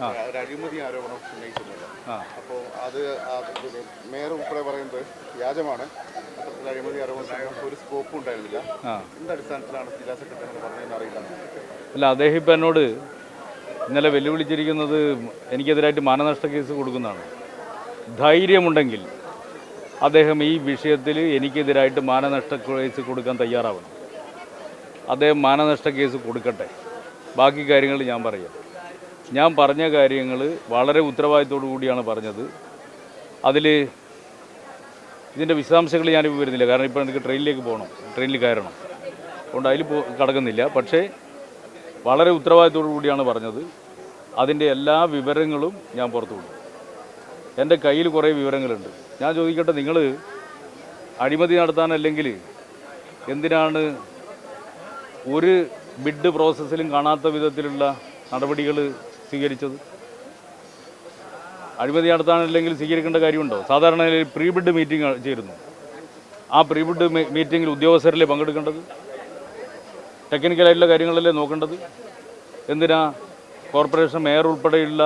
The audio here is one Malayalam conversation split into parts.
ഒരു അഴിമതി ആരോപണം ഉന്നയിക്കുന്നില്ല ആ. അപ്പോൾ അത് മേയർ ഉൾപ്പെടെ പറയുന്നത് വ്യാജമാണ്. അത്തരത്തിൽ അഴിമതി ആരോപണം ഒരു സ്കോപ്പ് ഉണ്ടായിരുന്നില്ല. എന്ത് അടിസ്ഥാനത്തിലാണ് ജില്ലാ സെക്രട്ടറി പറഞ്ഞതെന്ന് അറിയില്ല. അല്ല അദ്ദേഹം ഇപ്പം എന്നോട് ഇന്നലെ വെല്ലുവിളിച്ചിരിക്കുന്നത് എനിക്കെതിരായിട്ട് മാനനഷ്ട കേസ് കൊടുക്കുന്നതാണ്. ധൈര്യമുണ്ടെങ്കിൽ അദ്ദേഹം ഈ വിഷയത്തിൽ എനിക്കെതിരായിട്ട് മാനനഷ്ട കേസ് കൊടുക്കാൻ തയ്യാറാവണം. അദ്ദേഹം മാനനഷ്ട കേസ് കൊടുക്കട്ടെ. ബാക്കി കാര്യങ്ങൾ ഞാൻ പറയാം. ഞാൻ പറഞ്ഞ കാര്യങ്ങൾ വളരെ ഉത്തരവാദിത്തോടു കൂടിയാണ് പറഞ്ഞത്. അതിൽ ഇതിന്റെ വിശദാംശങ്ങൾ ഞാനിപ്പോൾ വരുന്നില്ല. കാരണം ഇപ്പോൾ എനിക്ക് ട്രെയിനിലേക്ക് പോകണം. ട്രെയിനിൽ കയറണം. അതുകൊണ്ട് അതിൽ പോ കടക്കുന്നില്ല. പക്ഷേ വളരെ ഉത്തരവാദിത്തോടു കൂടിയാണ് പറഞ്ഞത്. അതിന്റെ എല്ലാ വിവരങ്ങളും ഞാൻ പുറത്തു വിടും. എന്റെ കയ്യിൽ കുറേ വിവരങ്ങളുണ്ട്. ഞാൻ ചോദിക്കട്ടെ നിങ്ങൾ അഴിമതി നടത്താനല്ലെങ്കിൽ എന്തിനാണ് ഒരു ബിഡ് പ്രോസസ്സിലും കാണാത്ത വിധത്തിലുള്ള നടപടികൾ സ്വീകരിച്ചത്? അഴിമതി നടത്താനല്ലെങ്കിൽ സ്വീകരിക്കേണ്ട കാര്യമുണ്ടോ? സാധാരണ പ്രീ ബിഡ് മീറ്റിംഗ് ചേരുന്നു. ആ പ്രീ ബിഡ് മീറ്റിങ്ങിൽ ഉദ്യോഗസ്ഥരല്ലേ പങ്കെടുക്കേണ്ടത്? ടെക്നിക്കലായിട്ടുള്ള കാര്യങ്ങളല്ലേ നോക്കേണ്ടത്? എന്തിനാ കോർപ്പറേഷൻ മേയർ ഉൾപ്പെടെയുള്ള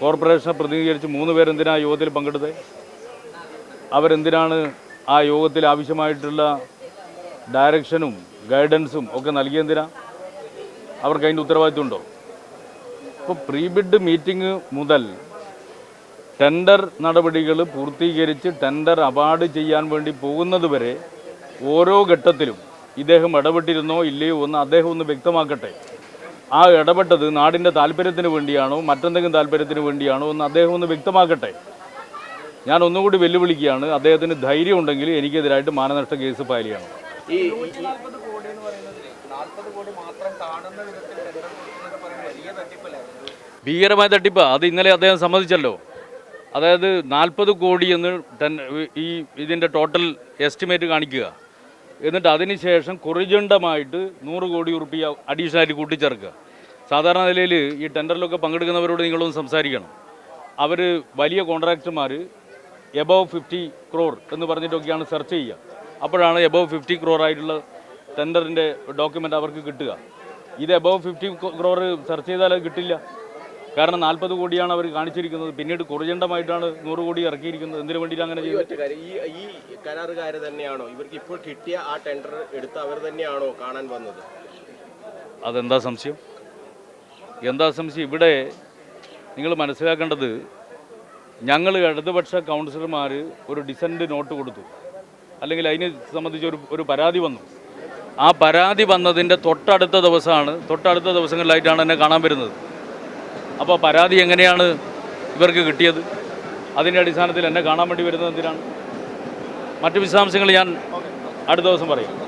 കോർപ്പറേഷനെ പ്രതിനിധീകരിച്ച് മൂന്ന് പേരെന്തിനാ യോഗത്തിൽ പങ്കെടുത്തത്? അവരെന്തിനാണ് ആ യോഗത്തിൽ ആവശ്യമായിട്ടുള്ള ഡയറക്ഷനും ഗൈഡൻസും ഒക്കെ നൽകിയെന്തിനാ അവർക്ക് അതിന്റെ ഉത്തരവാദിത്വമുണ്ടോ ഇപ്പോൾ പ്രീ ബിഡ് മീറ്റിംഗ് മുതൽ ടെൻഡർ നടപടികൾ പൂർത്തീകരിച്ച് ടെൻഡർ അവാർഡ് ചെയ്യാൻ വേണ്ടി പോകുന്നത് വരെ ഓരോ ഘട്ടത്തിലും ഇദ്ദേഹം ഇടപെട്ടിരുന്നോ ഇല്ലയോ എന്ന് അദ്ദേഹം ഒന്ന് വ്യക്തമാക്കട്ടെ. ആ ഇടപെട്ടത് നാടിന്റെ താല്പര്യത്തിന് വേണ്ടിയാണോ മറ്റെന്തെങ്കിലും താല്പര്യത്തിന് വേണ്ടിയാണോ എന്ന് അദ്ദേഹം ഒന്ന് വ്യക്തമാക്കട്ടെ. ഞാൻ ഒന്നുകൂടി വെല്ലുവിളിക്കുകയാണ് അദ്ദേഹത്തിന് ധൈര്യം ഉണ്ടെങ്കിൽ എനിക്കെതിരായിട്ട് മാനനഷ്ട കേസ് ഫയൽ ചെയ്യണം. നാൽപ്പത് കോടി മാത്രം കാണുന്ന വിധത്തിൽ ടെൻഡർ കൊടുക്കുന്നത് വലിയ തട്ടിപ്പല്ലായിരുന്നു. ഭീകരമായ തട്ടിപ്പ്. അത് ഇന്നലെ അദ്ദേഹം സമ്മതിച്ചല്ലോ. അതായത് നാൽപ്പത് കോടി എന്ന് ടെൻ ഈ ഇതിന്റെ ടോട്ടൽ എസ്റ്റിമേറ്റ് കാണിക്കുക. എന്നിട്ട് അതിനുശേഷം കുറിജണ്ടമായിട്ട് നൂറ് കോടി റുപ്യ അഡീഷണലായിട്ട് കൂട്ടിച്ചേർക്കുക. സാധാരണ നിലയിൽ ഈ ടെൻഡറിലൊക്കെ പങ്കെടുക്കുന്നവരോട് നിങ്ങളൊന്ന് സംസാരിക്കണം. അവർ വലിയ കോൺട്രാക്ടർമാർ എബവ് ഫിഫ്റ്റി ക്രോർ എന്ന് പറഞ്ഞിട്ടൊക്കെയാണ് സെർച്ച് ചെയ്യുക. അപ്പോഴാണ് എബവ് ഫിഫ്റ്റി ക്രോർ ആയിട്ടുള്ള ടെൻഡറിന്റെ ഡോക്യുമെന്റ് അവർക്ക് കിട്ടുക. ഇത് എബവ് ഫിഫ്റ്റി ക്രോർ സെർച്ച് ചെയ്താൽ അത് കിട്ടില്ല. കാരണം നാൽപ്പത് കോടിയാണ് അവർ കാണിച്ചിരിക്കുന്നത്. പിന്നീട് കുറുചണ്ടമായിട്ടാണ് നൂറ് കോടി ഇറക്കിയിരിക്കുന്നത്. എന്തിനു വേണ്ടിയിട്ട് അങ്ങനെ ഈ ചെയ്തു ഈ ഈ കരാറുകാർ തന്നെയാണോ? ഇവർക്ക് ഇപ്പോൾ കിട്ടിയ ആ ടെൻഡർ എടുത്ത അവർ തന്നെയാണോ കാണാൻ വന്നത്? അതെന്താ സംശയം? എന്താ സംശയം? ഇവിടെ നിങ്ങൾ മനസ്സിലാക്കേണ്ടത് ഞങ്ങൾ ഇടതുപക്ഷ കൗൺസിലർമാർ ഒരു ഡിസന്റ് നോട്ട് കൊടുത്തു. അല്ലെങ്കിൽ അതിനെ സംബന്ധിച്ച് ഒരു ഒരു പരാതി വന്നു. ആ പരാതി വന്നതിന്റെ തൊട്ടടുത്ത ദിവസമാണ്. തൊട്ടടുത്ത ദിവസങ്ങളിലായിട്ടാണ് എന്നെ കാണാൻ വരുന്നത്. അപ്പോൾ പരാതി എങ്ങനെയാണ് ഇവർക്ക് കിട്ടിയത്? അതിന്റെ അടിസ്ഥാനത്തിൽ എന്നെ കാണാൻ വേണ്ടി വരുന്നത് എന്തിനാണ്? മറ്റു വിശദാംശങ്ങൾ ഞാൻ അടുത്ത ദിവസം പറയും.